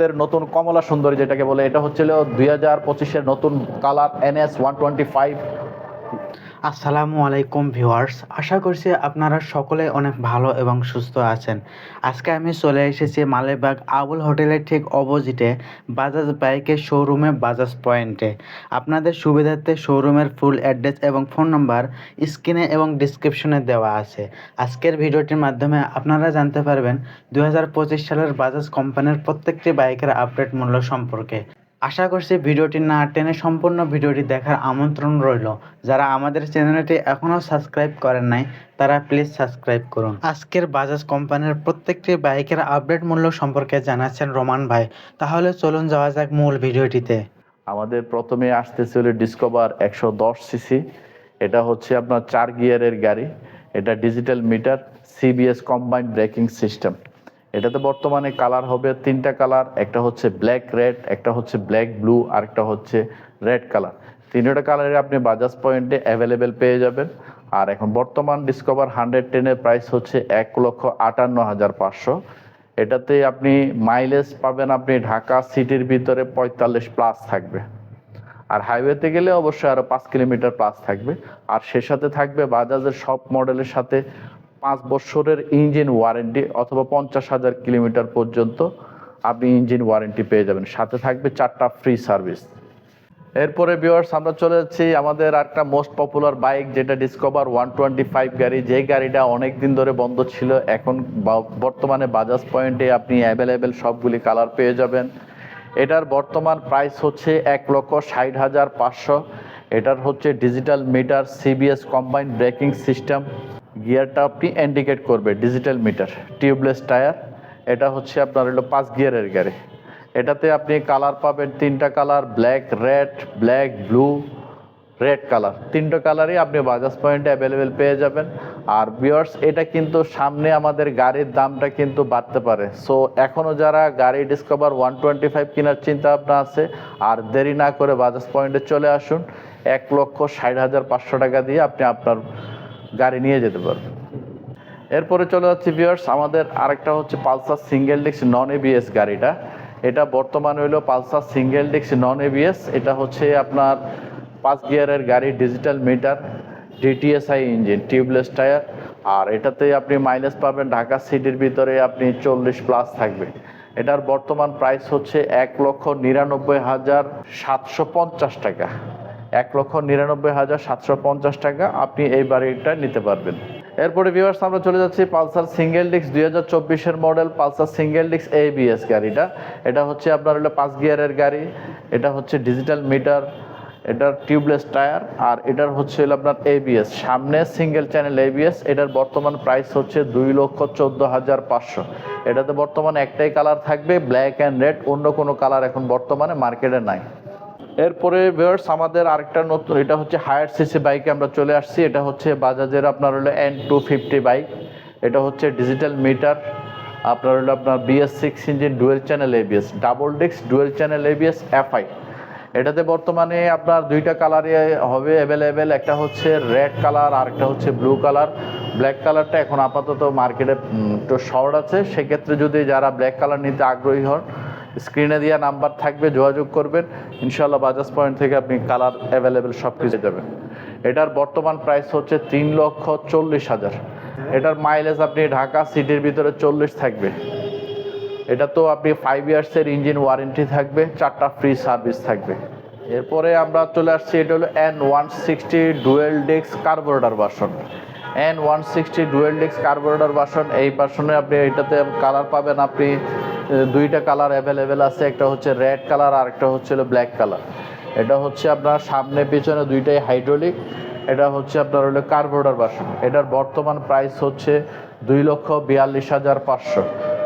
আমাদের নতুন কমলা সুন্দরী যেটাকে বলে, এটা হচ্ছিল দুই হাজার পঁচিশের নতুন colour NS one twenty five. আসসালামু আলাইকুম ভিউয়ার্স, আশা করছি আপনারা সকলে অনেক ভালো এবং সুস্থ আছেন। আজকে আমি চলে এসেছি মালেবাগ আবুল হোটেলের ঠিক অপোজিটে বাজাজ বাইকের শোরুমে বাজাজ পয়েন্টে। আপনাদের সুবিধার্থে শোরুমের ফুল অ্যাড্রেস এবং ফোন নাম্বার স্ক্রিনে এবং ডিসক্রিপশনে দেওয়া আছে। আজকের ভিডিওটির মাধ্যমে আপনারা জানতে পারবেন দু হাজার পঁচিশ সালের বাজাজ কোম্পানির প্রত্যেকটি বাইকের আপডেট মূল্য সম্পর্কে। আশা করছি ভিডিওটি না টেনে সম্পূর্ণ ভিডিওটি দেখার আমন্ত্রণ রইল। যারা আমাদের চ্যানেলটি এখনও সাবস্ক্রাইব করেন নাই, তারা প্লিজ সাবস্ক্রাইব করুন। আজকের বাজাজ কোম্পানির প্রত্যেকটি বাইকের আপডেট মূল্য সম্পর্কে জানাচ্ছেন রোমান ভাই। তাহলে চলুন যাওয়া যাক মূল ভিডিওটিতে। আমাদের প্রথমে আসতে আসতেছিল ডিসকভার একশো দশ সিসি এটা হচ্ছে আপনার চার গিয়ারের গাড়ি। এটা digital meter CBS combined braking system এটাতে বর্তমানে কালার হবে তিনটা কালার, একটা হচ্ছে ব্ল্যাক রেড, একটা হচ্ছে ব্ল্যাক ব্লু, আর একটা হচ্ছে রেড কালার। তিনটা কালারে আপনি বাজাজ পয়েন্টে অ্যাভেলেবেল পেয়ে যাবেন। আর এখন বর্তমান ডিসকভার হান্ড্রেড টেনের প্রাইস হচ্ছে এক লক্ষ আটান্ন হাজার পাঁচশো। এটাতে আপনি মাইলেজ পাবেন আপনি ঢাকা সিটির ভিতরে পঁয়তাল্লিশ প্লাস থাকবে। আর হাইওয়েতে গেলে অবশ্যই আরও পাঁচ কিলোমিটার প্লাস থাকবে। আর সে সাথে থাকবে বাজাজের সব মডেলের সাথে পাঁচ বছরের ইঞ্জিন ওয়ারেন্টি অথবা পঞ্চাশ হাজার কিলোমিটার পর্যন্ত আপনি ইঞ্জিন ওয়ারেন্টি পেয়ে যাবেন। সাথে থাকবে চারটা ফ্রি সার্ভিস এরপরে ভিউয়ার্স আমরা চলে যাচ্ছি আমাদের একটা মোস্ট পপুলার বাইক যেটা ডিসকভার ওয়ান টোয়েন্টি ফাইভ গাড়ি। যে গাড়িটা অনেক দিন ধরে বন্ধ ছিল, এখন বর্তমানে বাজাজ পয়েন্টে আপনি অ্যাভেলেবেল সবগুলি কালার পেয়ে যাবেন। এটার বর্তমান প্রাইস হচ্ছে এক লক্ষ ষাট হাজার পাঁচশো। এটার হচ্ছে digital meter CBS combined braking system গিয়ারটা আপনি ইন্ডিকেট করবে ডিজিটাল মিটার টিউবলেস টায়ার এটা হচ্ছে আপনার হলো পাঁচ গিয়ারের গাড়ি। এটাতে আপনি কালার পাবেন তিনটা colour black red black blue red colour তিনটা কালারই আপনি বাজাজ পয়েন্টে অ্যাভেলেবেল পেয়ে যাবেন। আর বিয়ার্স এটা কিন্তু সামনে আমাদের গাড়ির দামটা কিন্তু বাড়তে পারে। সো এখনও যারা গাড়ি ডিসকভার ওয়ান টোয়েন্টি ফাইভ কেনার চিন্তা ভাবনা আছে, আর দেরি না করে বাজাজ পয়েন্টে চলে আসুন। এক লক্ষ ষাট হাজার পাঁচশো টাকা দিয়ে আপনি আপনার গাড়ি নিয়ে যেতে পারবে। এরপরে চলে যাচ্ছে ভিউয়ার্স আমাদের আরেকটা হচ্ছে Pulsar single disc non ABS গাড়িটা। এটা বর্তমানে হলো Pulsar single disc non ABS এটা হচ্ছে আপনার পাঁচ গিয়ারের গাড়ি, digital meter DTSi engine, tubeless tyre. আর এটাতে আপনি মাইলেজ পাবেন ঢাকা সিটির ভিতরে আপনি চল্লিশ প্লাস থাকবে। এটার বর্তমান প্রাইস হচ্ছে এক লক্ষ নিরানব্বই হাজার সাতশো পঞ্চাশ টাকা। এক লক্ষ নিরানব্বই হাজার সাতশো পঞ্চাশ টাকা। আপনি এই বাড়িটা নিতে পারবেন। এরপরে ভিউয়ার্স আমরা চলে যাচ্ছি পালসার সিঙ্গেল ডিস্ক দুই হাজার চব্বিশের model Pulsar single disc ABS গাড়িটা। এটা হচ্ছে আপনার হলো পাঁচ গিয়ারের গাড়ি। এটা হচ্ছে ডিজিটাল মিটার, এটার টিউবলেস টায়ার, আর এটার হচ্ছে আপনার এবিএস সামনে সিঙ্গেল চ্যানেল এবিএস এটার বর্তমান প্রাইস হচ্ছে দুই লক্ষ চোদ্দ হাজার পাঁচশো। এটাতে বর্তমানে একটাই কালার থাকবে ব্ল্যাক অ্যান্ড রেড অন্য কোনো কালার এখন বর্তমানে মার্কেটে নাই। এরপরে ভিউয়ার্স আমাদের আরেকটা নতুন, এটা হচ্ছে হায়ার সিসি বাইকে আমরা চলে আসছি। এটা হচ্ছে বাজাজের, আপনার হলো এন টু ফিফটি বাইক এটা হচ্ছে ডিজিটাল মিটার আপনার হলো আপনার BS six engine dual channel ABS double disc dual channel ABS FI এটাতে বর্তমানে আপনার দুইটা কালারে হবে অ্যাভেলেবেল একটা হচ্ছে রেড কালার আর একটা হচ্ছে ব্লু কালার ব্ল্যাক কালারটা এখন আপাতত মার্কেটে একটু শর্ট আছে। সেক্ষেত্রে যদি যারা ব্ল্যাক কালার নিতে আগ্রহী হন স্ক্রিনে দেওয়া নাম্বার থাকবে, যোগাযোগ করবেন। ইনশাল্লাহ বাজাজ পয়েন্ট থেকে আপনি কালার অ্যাভেলেবেল সব কিছু যাবেন। এটার বর্তমান প্রাইস হচ্ছে তিন লক্ষ চল্লিশ হাজার। এটার মাইলেজ আপনি ঢাকা সিটির ভিতরে চল্লিশ থাকবে। এটা তো আপনি ফাইভ ইয়ার্সের ইঞ্জিন ওয়ারেন্টি থাকবে, চারটা ফ্রি সার্ভিস থাকবে। এরপরে আমরা চলে আসছি, এটা হলো N one sixty dual disc carburettor version N one sixty dual disc carburettor version এই বাসনে আপনি এটাতে কালার পাবেন আপনি দুইটা কালার অ্যাভেলেবেল আছে, একটা হচ্ছে রেড কালার আর একটা হচ্ছে ব্ল্যাক কালার। এটা হচ্ছে আপনার সামনে, পিছনে দুইটাই হাইড্রোলিক, এটা হচ্ছে আপনার হলো কার্বোরেটার বাসন। এটার বর্তমান প্রাইস হচ্ছে দুই লক্ষ বিয়াল্লিশ হাজার পাঁচশো।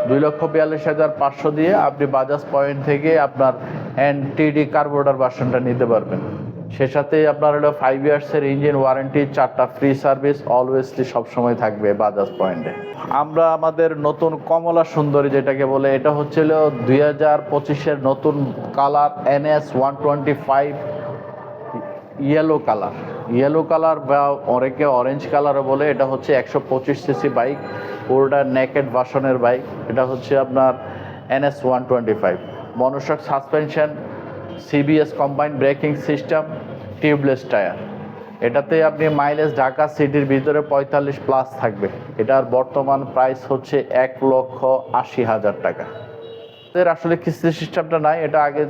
দুই লক্ষ বিয়াল্লিশ হাজার পাঁচশো দিয়ে আপনি বাজাজ পয়েন্ট থেকে আপনার এনটিডি কার্বোরেটার বাসনটা নিতে পারবেন। সে সাথে আপনার হলো ফাইভ ইয়ার্সের ইঞ্জিন ওয়ারেন্টি চারটা ফ্রি সার্ভিস অলওয়েজলি সবসময় থাকবে বাজাজ পয়েন্টে আমরা আমাদের নতুন কমলা সুন্দরী যেটাকে বলে, এটা হচ্ছিল দুই হাজার পঁচিশের নতুন colour NS one twenty five yellow colour yellow colour বা অনেকে অরেঞ্জ কালারও বলে, এটা হচ্ছে একশো পঁচিশ সিসি বাইক পুরোটা নেকেড ভার্সনের বাইক এটা হচ্ছে আপনার NS one twenty five monoshock suspension CBS combined braking system tubeless tyre. এটাতে আপনি মাইলেজ ঢাকা সিটির ভিতরে পঁয়তাল্লিশ প্লাস থাকবে। এটার বর্তমান প্রাইস হচ্ছে এক লক্ষ আশি হাজার টাকা। এর আসলে কিস্তি সিস্টেমটা নাই এটা আগে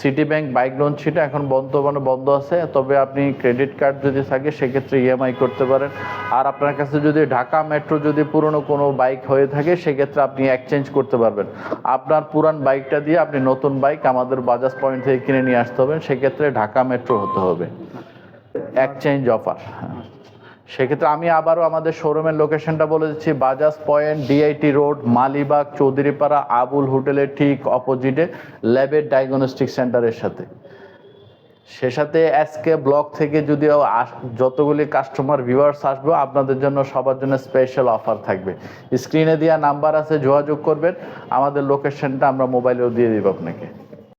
সিটি ব্যাংক বাইক লোন ছিল এখন বন্ধ মানে বন্ধ আছে। তবে আপনি ক্রেডিট কার্ড যদি থাকে সেক্ষেত্রে ইএমআই করতে পারেন। আর আপনার কাছে যদি ঢাকা মেট্রো যদি পুরনো কোনো বাইক হয়ে থাকে সেক্ষেত্রে আপনি এক্সচেঞ্জ করতে পারবেন। আপনার পুরান বাইকটা দিয়ে আপনি নতুন বাইক আমাদের বাজাজ পয়েন্ট থেকে কিনে নিয়ে আসতে হবে। সেক্ষেত্রে ঢাকা মেট্রো হতে হবে। এক্সচেঞ্জ অফার সেক্ষেত্রে আমি আবারও আমাদের শোরুমের লোকেশনটা বলে দিচ্ছি Bajaj point DIT road Malibagh, Chowdhurypara, Abul হোটেলের ঠিক অপোজিটে ল্যাবের ডায়াগনস্টিক সেন্টারের সাথে। সে সাথে আজকে ব্লক থেকে যদিও যতগুলি কাস্টমার ভিউয়ার্স আসবে, আপনাদের জন্য সবার জন্য স্পেশাল অফার থাকবে। স্ক্রিনে দেওয়া নাম্বার আছে, যোগাযোগ করবেন। আমাদের লোকেশনটা আমরা মোবাইলেও দিয়ে দিব আপনাকে।